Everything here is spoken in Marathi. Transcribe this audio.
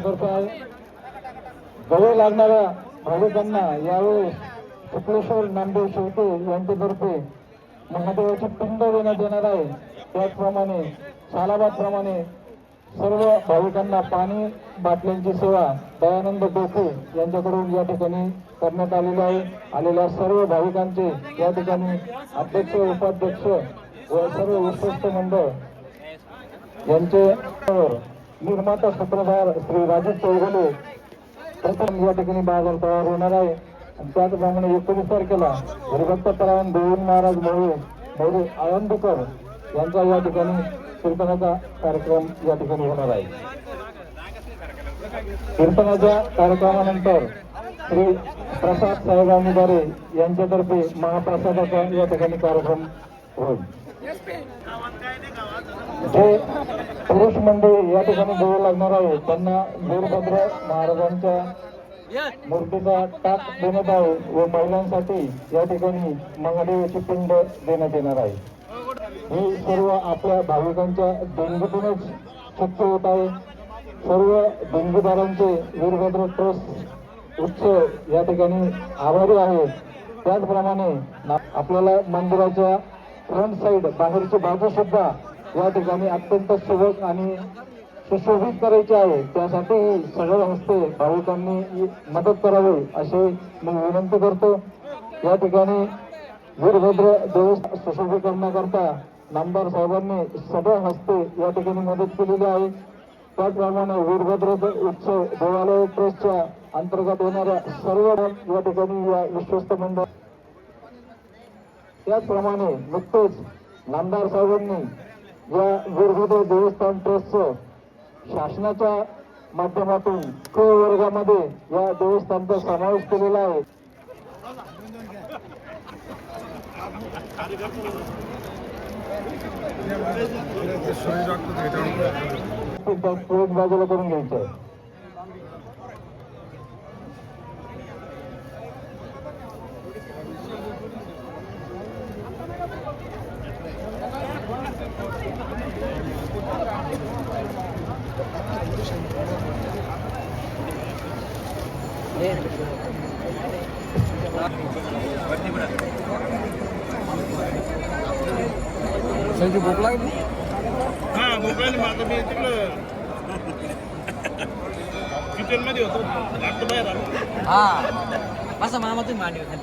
करतो आहे जवळ लागणाऱ्या भाविकांना यावेळेस शुक्लेश्वर नामदेव शेवटे यांच्यातर्फे महादेवाची पिंड देण्यात येणार आहे. त्याचप्रमाणे सालाबादप्रमाणे सर्व भाविकांना पाणी बाटल्यांची सेवा दयानंद डोके यांच्याकडून या ठिकाणी करण्यात आलेली आहे. आलेल्या सर्व भाविकांचे या ठिकाणी अध्यक्ष उपाध्यक्ष व सर्व विश्वस्त मंडळ यांचे निर्माता सूत्रधार श्री राजेश चौगुले प्रथम या ठिकाणी बाजार तयार होणार आहे. आणि त्याचप्रमाणे एकोणीस तारखेला हरिभक्त परायण देऊन महाराज मोरे मोरे आळंदकर यांचा या ठिकाणी कीर्तनाचा कार्यक्रम या ठिकाणी होणार आहे. कीर्तनाच्या कार्यक्रमानंतर श्री प्रसाद साहेब निगारे यांच्यातर्फे महाप्रसादाचा या ठिकाणी कार्यक्रम होईल. जे पुरुष मंडळी या ठिकाणी जवळ लागणार आहे. त्यांना वीरभद्र महाराजांच्या मूर्तीचा टाक देण्यात आहे व महिलांसाठी या ठिकाणी महादेवाची पिंड देण्यात येणार आहे. हे सर्व आपल्या भाविकांच्या देणगीतूनच शक्य होत आहे. सर्व देणगीदारांचे वीरभद्र ट्रस्ट उत्सव या ठिकाणी आभारी आहेत त्याचप्रमाणे आपल्याला मंदिराच्या फ्रंट साईड बाहेरची बाजू सुद्धा या ठिकाणी अत्यंत सुबक आणि सुशोभित करायचे आहे. त्यासाठी सगळ्या हस्ते भाविकांनी मदत करावी असे मी विनंती करतो. या ठिकाणी वीरभद्र देवस्थान सुशोभीकरणाकरता नामदार साहेबांनी सगळ्या हस्ते या ठिकाणी मदत केलेली आहे. त्याचप्रमाणे वीरभद्र उत्सव देवालय ट्रस्टच्या अंतर्गत येणाऱ्या सर्व या ठिकाणी या विश्वस्त मंडळ त्याचप्रमाणे नुकतेच नामदार साहेबांनी या वीरभद्र देवस्थान ट्रस्टचं शासनाच्या माध्यमातून क वर्गामध्ये या देवस्थानचा समावेश केलेला आहे. बाजूला करून घ्यायचं आहे. Saya juga pulang ibu. Ah, mau pulang lima ratus meter loh. Kita ini mau tuh, waktu bayar. Ah, masa mana mau tuh mana itu?